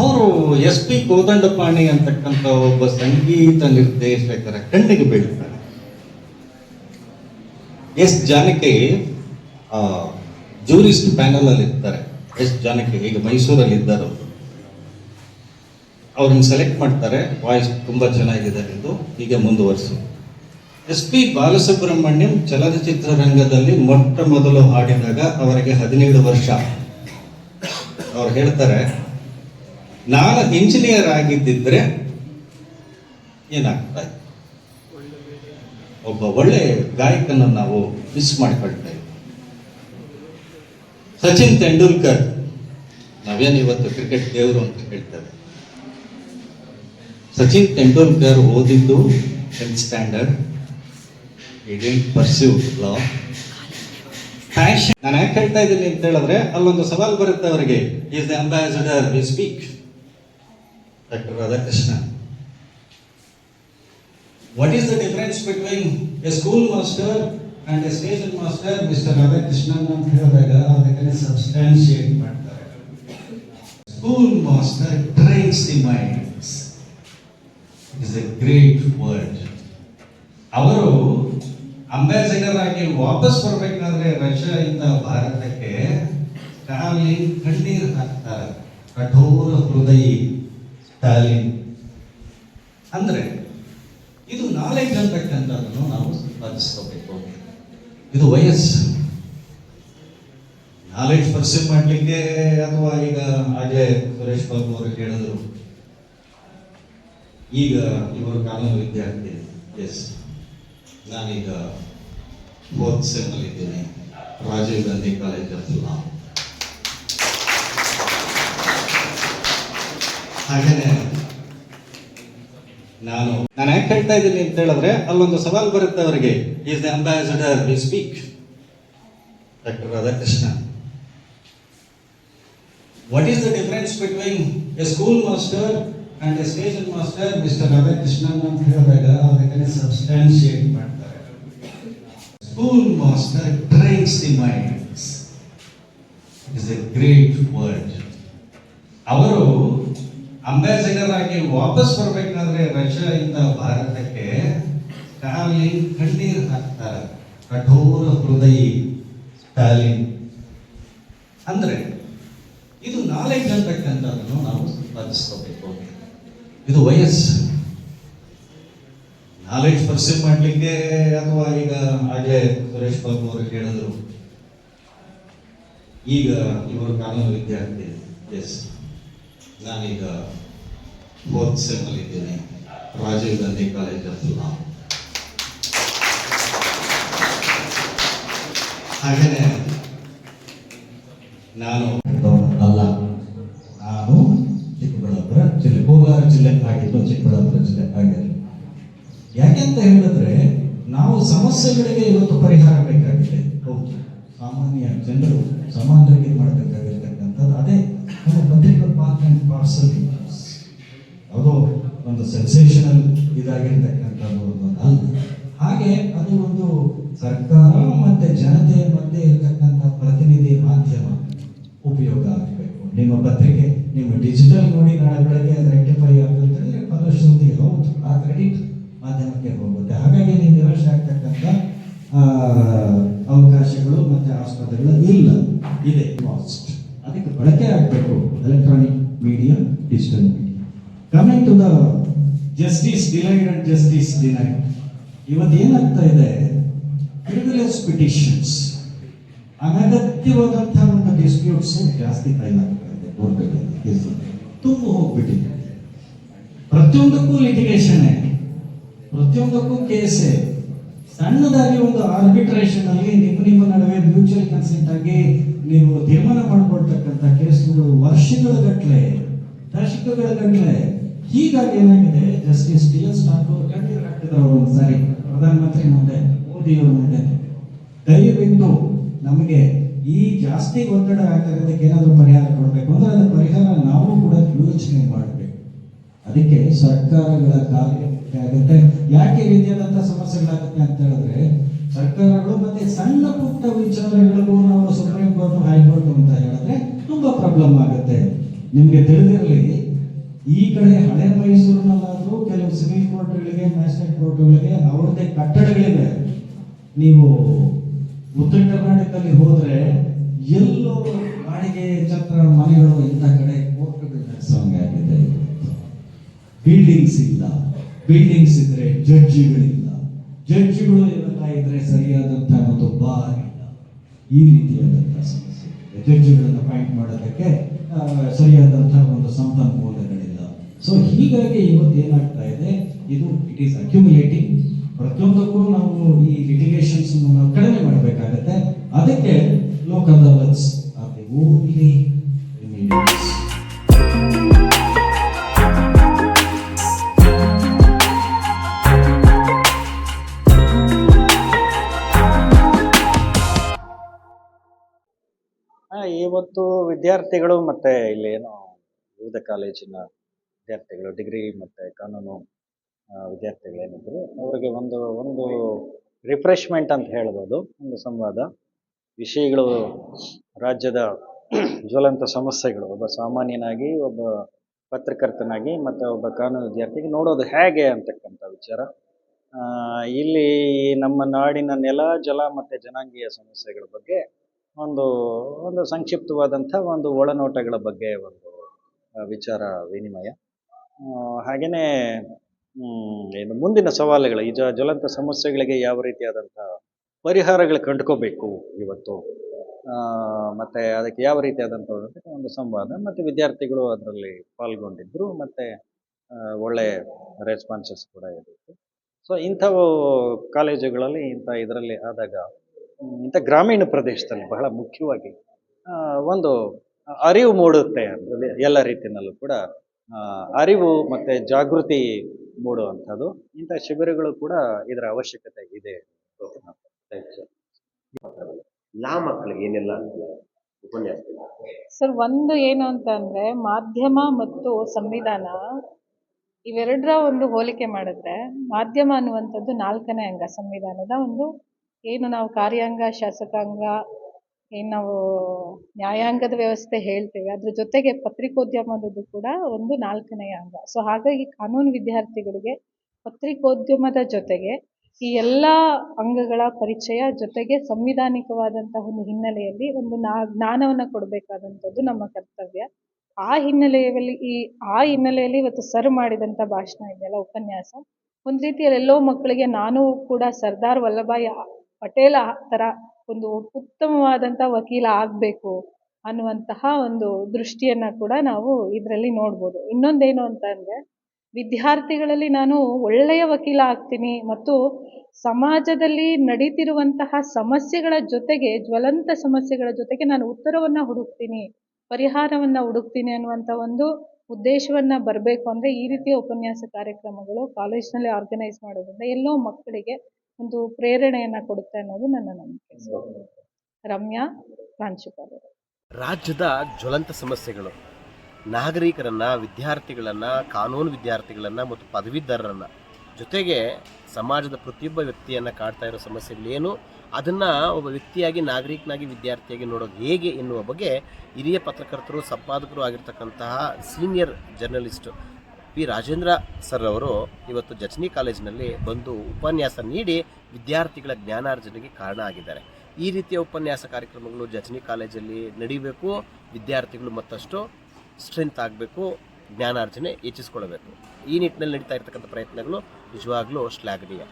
ಅವರು S P Kodandapani ಅಂತಕ್ಕಂಥ ಒಬ್ಬ ಸಂಗೀತ ನಿರ್ದೇಶಕರ ಕಣ್ಣಿಗೆ ಬೀಳ್ತಾರೆ ಎಸ್ ಜಾನಕಿ ಜೂರಿಸ್ಟ್ ಪ್ಯಾನಲ್ ಅಲ್ಲಿ ಇರ್ತಾರೆ ಎಸ್ ಜಾನಕಿ ಈಗ ಮೈಸೂರಲ್ಲಿ ಇದ್ದಾರೆ ಅವರು ಅವ್ರನ್ನ ಸೆಲೆಕ್ಟ್ ಮಾಡ್ತಾರೆ. ವಾಯ್ಸ್ ತುಂಬಾ ಚೆನ್ನಾಗಿದೆ ಎಂದು ಹೀಗೆ ಮುಂದುವರಿಸು. ಎಸ್ ಪಿ ಬಾಲಸುಬ್ರಹ್ಮಣ್ಯಂ ಚಲನಚಿತ್ರ ರಂಗದಲ್ಲಿ ಮೊಟ್ಟ ಮೊದಲು ಹಾಡಿದಾಗ ಅವರಿಗೆ ಹದಿನೇಳು ವರ್ಷ. ಅವ್ರು ಹೇಳ್ತಾರೆ ನಾನು ಇಂಜಿನಿಯರ್ ಆಗಿದ್ದಿದ್ರೆ ಏನಾಗ್ತಾ? ಒಬ್ಬ ಒಳ್ಳೆ ಗಾಯಕನ ನಾವು ಮಿಸ್ ಮಾಡಿಕೊಳ್ತಾ ಸಚಿನ್ ತೆಂಡೂಲ್ಕರ್, ನಾವೇನು ಇವತ್ತು ಕ್ರಿಕೆಟ್ ದೇವರು ಅಂತ ಹೇಳ್ತೇವೆ. ಸಚಿನ್ ತೆಂಡೂಲ್ಕರ್ ಓದಿದ್ದು tenth standard didn't pursue law fashion ನಾನು ಯಾಕೆ ಹೇಳ್ತಾ ಇದ್ದೀನಿ ಅಂತ ಹೇಳಿದ್ರೆ, ಅಲ್ಲೊಂದು ಸವಾಲು ಬರುತ್ತೆ ಅವರಿಗೆ. Is the ambassador we speak doctor Radhakrishna what is the difference between a school master and a station master mister Radhakrishnan ಅಂತ ಹೇಳಿದಾಗ ಅದಕ್ಕೆ ಸಬ್ಸ್ಟಾನ್ಶಿಯೇಟ್ ಮಾಡ್ತಾರೆ school master trains the minds is a great word ಅವರು ambassador ಆಗಿ ವಾಪಸ್ ಬರ್ಬೇಕಾದ್ರೆ ರಷ್ಯಾದಿಂದ ಭಾರತಕ್ಕೆ ಸ್ಟಾಲಿನ್ ಕಣ್ಣೀರು ಹಾಕ್ತಾರೆ. ಕಠೋರ ಹೃದಯಿ. ಸ್ಟಾಲಿನ್. ಅಂದ್ರೆ ಇದು ನಾಲೆಡ್ಜ್ ಅಂತಕ್ಕಂಥದ್ದನ್ನು ನಾವು ಸಂಪಾದಿಸ್ಕೋಬೇಕು ಇದು ವಯಸ್ಸು. ನಾಲೆಜ್ ಪರ್ಸ್ಯೂ ಮಾಡಲಿಕ್ಕೆ ಅಥವಾ ಈಗ ಹಾಗೆ ಸುರೇಶ್ ಬಾಬು ಅವರು ಹೇಳಿದ್ರು ಈಗ ಇವರು ಕಾನೂನು ವಿದ್ಯಾರ್ಥಿ. ಎಸ್ ನಾನೀಗ ಫೋರ್ತ್ ಸೆಮ್ಮಲ್ಲಿ ಇದ್ದೀನಿ ರಾಜೀವ್ ಗಾಂಧಿ ಕಾಲೇಜ್ ಆಫ್ ಹಾಗೇನೆ ನಾನು ನಾನು ಯಾಕೆ ಹೇಳ್ತಾ ಇದ್ದೀನಿ ಅಂತ ಹೇಳಿದ್ರೆ, ಅಲ್ಲೊಂದು ಸವಾಲ್ ಬರುತ್ತೆ ಅವರಿಗೆ. Is the ambassador we speak doctor Radhakrishna what is the difference between a school master and a station master mister Radhakrishnan ಅಂತ ಹೇಳಿದಾಗ ಅವರಿಗೆ ಸಬ್ಸ್ಟಾನ್ಶಿಯೇಟ್ ಮಾಡ್ತಾರೆ. School master trains the minds is a great word ಅವರು ambassador ಆಗಿ ವಾಪಸ್ ಬರ್ಬೇಕಾದ್ರೆ ರಷ್ಯಾದಿಂದ ಭಾರತಕ್ಕೆ ಸ್ಟಾಲಿನ್ ಕಣ್ಣೀರು ಹಾಕ್ತಾರೆ. ಕಠೋರ ಹೃದಯಿ ಸ್ಟಾಲಿನ್. ಅಂದ್ರೆ ಇದು ನಾಲೆಡ್ಜ್ ಅಂತಕ್ಕಂಥದ್ದನ್ನು ನಾವು ಸಂಪಾದಿಸ್ಕೋಬೇಕು ಇದು ವಯಸ್ಸು. ನಾಲೆಡ್ಜ್ ಪರ್ಸ್ಯೂ ಮಾಡಲಿಕ್ಕೆ ಅಥವಾ ಈಗ ಹಾಗೆ ಸುರೇಶ್ ಬಾಬು ಅವರು ಹೇಳಿದ್ರು. ಈಗ ಇವರು ಕಾನೂನು ವಿದ್ಯಾರ್ಥಿ. ಎಸ್ ನಾನೀಗ ಫೋರ್ತ್ ಸೆಮ್ಮಲ್ಲಿ ಇದ್ದೀನಿ. Rajiv Gandhi college of law ಹಾಗೇನೆ ನಾನು ಅಲ್ಲ. ನಾನು ಚಿಕ್ಕಬಳ್ಳಾಪುರ ಜಿಲ್ಲೆ, ಕೋಲಾರ ಜಿಲ್ಲೆ ಆಗಿದ್ದು ಚಿಕ್ಕಬಳ್ಳಾಪುರ ಜಿಲ್ಲೆ ಆಗಿರಲಿ ಯಾಕೆಂತ ಹೇಳಿದ್ರೆ, ನಾವು ಸಮಸ್ಯೆಗಳಿಗೆ ಇವತ್ತು ಪರಿಹಾರ ಬೇಕಾಗಿದೆ. ಹೌದು. ಸಾಮಾನ್ಯ ಜನರು ಸಮಾನರಿಗೆ ಮಾಡಬೇಕಾಗಿರ್ತಕ್ಕಂಥದ್ದು ಅದೇ. ನಮ್ಮ ಪತ್ರಿಕಾ ಪಾರ್ಕ್ ಅಂಡ್ ಪಾರ್ಸಲ್ ಅದು ಒಂದು ಸೆನ್ಸೇಷನಲ್ ಇದಾಗಿರ್ತಕ್ಕಂಥ ಅಲ್ಲ. ಹಾಗೆ ಅದು ಒಂದು ಸರ್ಕಾರ ಮತ್ತು ಜನತೆಯ ಮಧ್ಯೆ ಇರತಕ್ಕಂಥ ಪ್ರತಿನಿಧಿ ಮಾಧ್ಯಮ ಉಪಯೋಗ ಆಗಬೇಕು. ನಿಮ್ಮ ಪತ್ರಿಕೆ, ನಿಮ್ಮ ಡಿಜಿಟಲ್ ನೋಡಿ ನಾಳೆ ಬೆಳಗ್ಗೆ ರೆಕ್ಟಿಫೈ ಆಗುತ್ತೆ ಫಲಶ್ರುತಿ ಹೌದು, ಆ ಕ್ರೆಡಿಟ್ ಮಾಧ್ಯಮಕ್ಕೆ ಹೋಗುತ್ತೆ. ಹಾಗಾಗಿ ನೀವು ನಿರಾಶೆ ಆಗ್ತಕ್ಕಂಥ ಅವಕಾಶಗಳು ಮತ್ತೆ ಆಸ್ಪತ್ರೆಗಳು ಇಲ್ಲ. ಇದೆ. ಕಾಸ್ಟ್ ಅದಕ್ಕೆ ಬಳಕೆ ಆಗಬೇಕು. Electronic media digital media coming to the justice delayed and justice denied ಇವತ್ತು ಏನಾಗ್ತಾ ಇದೆ? ಪ್ರಿವಿಲೇಜ್ ಪಿಟಿಷನ್ಸ್ ಅನಗತ್ಯವಾದಂತಹ ಒಂದು ಡಿಸ್ಪ್ಯೂಟ್ಸ್ ಜಾಸ್ತಿ ಫೈಲ್ ಆಗ್ತಾ ಇದೆ. ತುಂಬ ಹೋಗ್ಬಿಟ್ಟಿದೆ. ಪ್ರತಿಯೊಂದಕ್ಕೂ ಲಿಟಿಗೇಷನ್ ಪ್ರತಿಯೊಂದಕ್ಕೂ ಕೇಸೆ ಸಣ್ಣದಾಗಿ ಒಂದು ಆರ್ಬಿಟ್ರೇಷನ್ ಅಲ್ಲಿ ನಿಮ್ಮ ನಿಮ್ಮ ನಡುವೆ ಮ್ಯೂಚುವಲ್ ಕನ್ಸೆಂಟ್ ಆಗಿ ನೀವು ತೀರ್ಮಾನ ಮಾಡ್ಕೊಳ್ತಕ್ಕಂಥ ಕೇಸ್ಗಳು ವರ್ಷಗಳ ಗಟ್ಟಲೆ ದಶಕಗಳ ಗಟ್ಟಲೆ ಹೀಗಾಗಿ ಏನಾಗಿದೆ? ಜಸ್ಟಿಸ್ ಟಿ ಎಸ್ ಠಾಕೂರ್ ಕಣ್ಣೀರು ಹಾಕಿದ್ರು ಅವರು ಒಂದ್ಸಾರಿ. ಪ್ರಧಾನಮಂತ್ರಿ ಮುಂದೆ, ಮೋದಿಯವ್ರ ಮುಂದೆ. ದಯವಿಟ್ಟು ನಮಗೆ ಈ ಜಾಸ್ತಿ ಒತ್ತಡ ಹಾಕಿರೋದಕ್ಕೆ ಏನಾದರೂ ಪರಿಹಾರ ಕೊಡಬೇಕು ಅಂದ್ರೆ ಅದರ ಪರಿಹಾರ ನಾವು ಕೂಡ ಯೋಚನೆ ಮಾಡಬೇಕು. ಅದಕ್ಕೆ ಸರ್ಕಾರಗಳ ಕಾರ್ಯ ಆಗುತ್ತೆ. ಯಾಕೆ ಈ ರೀತಿಯಾದಂತಹ ಸಮಸ್ಯೆಗಳಾಗುತ್ತೆ ಅಂತ ಹೇಳಿದ್ರೆ, ಸರ್ಕಾರಗಳು ಮತ್ತೆ ಸಣ್ಣ ಪುಟ್ಟ ವಿಚಾರಗಳಿಗೂ ನಾವು ಸುಪ್ರೀಂ ಕೋರ್ಟ್ ಹೈಕೋರ್ಟ್ ಅಂತ ಹೇಳಿದ್ರೆ ತುಂಬಾ ಪ್ರಾಬ್ಲಮ್ ಆಗುತ್ತೆ. ನಿಮ್ಗೆ ತಿಳಿದಿರಲಿ, ಈ ಕಡೆ ಹಳೆ ಮೈಸೂರಿನಲ್ಲಾದ್ರೂ ಕೆಲವು ಸಿವಿಲ್ ಕೋರ್ಟ್ಗಳಿಗೆ ಮ್ಯಾಜಿಸ್ಟ್ರೇಟ್ ಕೋರ್ಟ್ಗಳಿಗೆ ಅವ್ರದ್ದೇ ಕಟ್ಟಡಗಳಿವೆ. ನೀವು ಉತ್ತರ ಕರ್ನಾಟಕದಲ್ಲಿ ಹೋದ್ರೆ ಎಲ್ಲೋ ಬಾಡಿಗೆ ಛತ್ರ ಮನೆಗಳು ಇಂಥ ಕಡೆ ಕೋರ್ಟ್ಗಳು ನಡೆಸೋಂಗಾಗಿದೆ. ಬಿಲ್ಡಿಂಗ್ಸ್ ಇಲ್ಲ. ಬಿಲ್ಡಿಂಗ್ಸ್ ಇದ್ರೆ ಜಡ್ಜಿಗಳಿಲ್ಲ ಜಡ್ಜಿಗಳು ಇವೆಲ್ಲ ಇದ್ರೆ ಸರಿಯಾದಂತಹ ಒಂದು ಬಾರ್ ಈ ರೀತಿಯಾದಂತಹ ಸಮಸ್ಯೆ. ಜಡ್ಜ್ಗಳನ್ನು ಪಾಯಿಂಟ್ ಮಾಡೋದಕ್ಕೆ ಆ, ಸರಿಯಾದಂತಹ ಒಂದು ಸಂಪನ್ಮೂಲಗಳಿಲ್ಲ. ಸೊ ಹೀಗಾಗಿ ಇವತ್ತು ಏನಾಗ್ತಾ ಇದೆ? ಇದು ಇಟ್ ಈಸ್ ಅಕ್ಯುಮುಲೇಟಿಂಗ್ ಪ್ರತಿಯೊಂದಕ್ಕೂ ನಾವು ಈ ಲಿಟಿಗೇಷನ್ಸ್ ನಾವು ಕಡಿಮೆ ಮಾಡಬೇಕಾಗತ್ತೆ. ಅದಕ್ಕೆ Lok Adalats are the only ವಿದ್ಯಾರ್ಥಿಗಳು ಮತ್ತೆ ಇಲ್ಲಿ ಏನು ವಿವಿಧ ಕಾಲೇಜಿನ ವಿದ್ಯಾರ್ಥಿಗಳು ಡಿಗ್ರಿ ಮತ್ತೆ ಕಾನೂನು ವಿದ್ಯಾರ್ಥಿಗಳು ವಿದ್ಯಾರ್ಥಿಗಳೇನಿದ್ರು ಅವರಿಗೆ ಒಂದು ಒಂದು ರಿಫ್ರೆಶ್ಮೆಂಟ್ ಅಂತ ಹೇಳ್ಬೋದು, ಒಂದು ಸಂವಾದ. ವಿಷಯಗಳು ರಾಜ್ಯದ ಜ್ವಲಂತ ಸಮಸ್ಯೆಗಳು, ಒಬ್ಬ ಸಾಮಾನ್ಯನಾಗಿ, ಒಬ್ಬ ಪತ್ರಕರ್ತನಾಗಿ, ಮತ್ತು ಒಬ್ಬ ಕಾನೂನು ವಿದ್ಯಾರ್ಥಿಗೆ ನೋಡೋದು ಹೇಗೆ ಅಂತಕ್ಕಂಥ ವಿಚಾರ. ಇಲ್ಲಿ ನಮ್ಮ ನಾಡಿನ ನೆಲ, ಜಲ ಮತ್ತು ಜನಾಂಗೀಯ ಸಮಸ್ಯೆಗಳ ಬಗ್ಗೆ ಒಂದು ಒಂದು ಸಂಕ್ಷಿಪ್ತವಾದಂಥ ಒಂದು ಒಳನೋಟಗಳ ಬಗ್ಗೆ ಒಂದು ವಿಚಾರ, ವಿನಿಮಯ. ಹಾಗೆಯೇ ಏನು ಮುಂದಿನ ಸವಾಲುಗಳು, ಈ ಜ್ವಲಂತ ಸಮಸ್ಯೆಗಳಿಗೆ ಯಾವ ರೀತಿಯಾದಂಥ ಪರಿಹಾರಗಳು ಕಂಡುಕೋಬೇಕು ಇವತ್ತು? ಮತ್ತು ಅದಕ್ಕೆ ಯಾವ ರೀತಿಯಾದಂಥ ಒಂದು- ಸಂವಾದ. ಮತ್ತು ವಿದ್ಯಾರ್ಥಿಗಳು ಅದರಲ್ಲಿ ಪಾಲ್ಗೊಂಡಿದ್ದರು ಮತ್ತು ಒಳ್ಳೆ ರೆಸ್ಪಾನ್ಸಸ್ ಕೂಡ ಇರುತ್ತೆ ಸೊ ಇಂಥವು ಕಾಲೇಜುಗಳಲ್ಲಿ ಇಂಥ ಇದರಲ್ಲಿ ಆದಾಗ ಇಂಥ ಗ್ರಾಮೀಣ ಪ್ರದೇಶದಲ್ಲಿ ಬಹಳ ಮುಖ್ಯವಾಗಿ ಒಂದು ಅರಿವು ಮೂಡುತ್ತೆ ಎಲ್ಲ ರೀತಿಯಲ್ಲೂ ಕೂಡ ಅರಿವು ಮತ್ತು ಜಾಗೃತಿ ಮೂಡುವಂಥದ್ದು ಇಂಥ ಶಿಬಿರಗಳು ಕೂಡ ಇದರ ಅವಶ್ಯಕತೆ ಇದೆ ಲಾ ಮಕ್ಕಳಿಗೆ ಏನೆಲ್ಲ ಉಪನ್ಯಾಸ? ಸರ್ ಒಂದು ಏನು ಅಂತ ಅಂದ್ರೆ ಮಾಧ್ಯಮ ಮತ್ತು ಸಂವಿಧಾನ ಇವೆರಡರ ಒಂದು ಹೋಲಿಕೆ ಮಾಡಿದ್ರೆ ಮಾಧ್ಯಮ ಅನ್ನುವಂಥದ್ದು ನಾಲ್ಕನೇ ಅಂಗ ಸಂವಿಧಾನದ ಒಂದು ಏನು ನಾವು ಕಾರ್ಯಾಂಗ, ಶಾಸಕಾಂಗ, ಏನು ನಾವು ನ್ಯಾಯಾಂಗದ ವ್ಯವಸ್ಥೆ ಹೇಳ್ತೇವೆ. ಅದ್ರ ಜೊತೆಗೆ ಪತ್ರಿಕೋದ್ಯಮದದ್ದು ಕೂಡ ಒಂದು ನಾಲ್ಕನೆಯ ಅಂಗ. ಸೊ ಹಾಗಾಗಿ ಕಾನೂನು ವಿದ್ಯಾರ್ಥಿಗಳಿಗೆ ಪತ್ರಿಕೋದ್ಯಮದ ಜೊತೆಗೆ ಈ ಎಲ್ಲ ಅಂಗಗಳ ಪರಿಚಯ ಜೊತೆಗೆ ಸಂವಿಧಾನಿಕವಾದಂತಹ ಒಂದು ಹಿನ್ನೆಲೆಯಲ್ಲಿ ಒಂದು ನಾ, ಜ್ಞಾನವನ್ನು ಕೊಡಬೇಕಾದಂಥದ್ದು ನಮ್ಮ ಕರ್ತವ್ಯ. ಆ ಹಿನ್ನೆಲೆಯಲ್ಲಿ, ಈ, ಆ ಹಿನ್ನೆಲೆಯಲ್ಲಿ ಇವತ್ತು ಸರ್ ಮಾಡಿದಂಥ ಭಾಷಣ ಇದೆಯಲ್ಲ, ಉಪನ್ಯಾಸ. ಒಂದು ರೀತಿಯಲ್ಲಿ ಎಲ್ಲೋ ಮಕ್ಕಳಿಗೆ ನಾನು ಕೂಡ ಸರ್ದಾರ್ ವಲ್ಲಭಾಯ್ ಪಟೇಲ ಥರ ಒಂದು ಉತ್ತಮವಾದಂಥ ವಕೀಲ ಆಗಬೇಕು ಅನ್ನುವಂತಹ ಒಂದು ದೃಷ್ಟಿಯನ್ನು ಕೂಡ ನಾವು ಇದರಲ್ಲಿ ನೋಡ್ಬೋದು. ಇನ್ನೊಂದೇನು ಅಂತ ಅಂದರೆ, ವಿದ್ಯಾರ್ಥಿಗಳಲ್ಲಿ ನಾನು ಒಳ್ಳೆಯ ವಕೀಲ ಆಗ್ತೀನಿ ಮತ್ತು ಸಮಾಜದಲ್ಲಿ ನಡೀತಿರುವಂತಹ ಸಮಸ್ಯೆಗಳ ಜೊತೆಗೆ, ಜ್ವಲಂತ ಸಮಸ್ಯೆಗಳ ಜೊತೆಗೆ ನಾನು ಉತ್ತರವನ್ನು ಹುಡುಕ್ತೀನಿ, ಪರಿಹಾರವನ್ನು ಹುಡುಕ್ತೀನಿ ಅನ್ನುವಂಥ ಒಂದು ಉದ್ದೇಶವನ್ನು ಬರಬೇಕು ಅಂದರೆ ಈ ರೀತಿಯ ಉಪನ್ಯಾಸ ಕಾರ್ಯಕ್ರಮಗಳು ಕಾಲೇಜ್ನಲ್ಲಿ ಆರ್ಗನೈಸ್ ಮಾಡೋದ್ರಿಂದ ಎಲ್ಲೋ ಮಕ್ಕಳಿಗೆ ಒಂದು ಪ್ರೇರಣೆಯನ್ನು ಕೊಡುತ್ತೆ ಅನ್ನೋದು ನನ್ನ ನಂಬಿಕೆ. ರಮ್ಯಾ ಪ್ರಾಂಶುಪಾಲರು ರಾಜ್ಯದ ಜ್ವಲಂತ ಸಮಸ್ಯೆಗಳು. ನಾಗರಿಕರನ್ನ, ವಿದ್ಯಾರ್ಥಿಗಳನ್ನ, ಕಾನೂನು ವಿದ್ಯಾರ್ಥಿಗಳನ್ನ ಮತ್ತು ಪದವೀಧರರನ್ನ ಜೊತೆಗೆ ಸಮಾಜದ ಪ್ರತಿಯೊಬ್ಬ ವ್ಯಕ್ತಿಯನ್ನ ಕಾಡ್ತಾ ಇರೋ ಸಮಸ್ಯೆಗಳೇನು, ಅದನ್ನ ಒಬ್ಬ ವ್ಯಕ್ತಿಯಾಗಿ, ನಾಗರಿಕನಾಗಿ, ವಿದ್ಯಾರ್ಥಿಯಾಗಿ ನೋಡೋದು ಹೇಗೆ ಎನ್ನುವ ಬಗ್ಗೆ ಹಿರಿಯ ಪತ್ರಕರ್ತರು, ಸಂಪಾದಕರು ಆಗಿರ್ತಕ್ಕಂತಹ senior journalist P Rajendra sir ಅವರು ಇವತ್ತು ಜಚನಿ ಕಾಲೇಜಿನಲ್ಲಿ ಬಂದು ಉಪನ್ಯಾಸ ನೀಡಿ ವಿದ್ಯಾರ್ಥಿಗಳ ಜ್ಞಾನಾರ್ಜನೆಗೆ ಕಾರಣ ಆಗಿದ್ದಾರೆ. ಈ ರೀತಿಯ ಉಪನ್ಯಾಸ ಕಾರ್ಯಕ್ರಮಗಳು ಜಚನಿ ಕಾಲೇಜಲ್ಲಿ ನಡೀಬೇಕು, ವಿದ್ಯಾರ್ಥಿಗಳು ಮತ್ತಷ್ಟು ಸ್ಟ್ರೆಂತ್ ಆಗಬೇಕು, ಜ್ಞಾನಾರ್ಜನೆ ಹೆಚ್ಚಿಸ್ಕೊಳ್ಬೇಕು ಈ ನಿಟ್ಟಿನಲ್ಲಿ ನಡೀತಾ ಇರ್ತಕ್ಕಂಥ ಪ್ರಯತ್ನಗಳು ನಿಜವಾಗ್ಲೂ ಶ್ಲಾಘನೀಯ.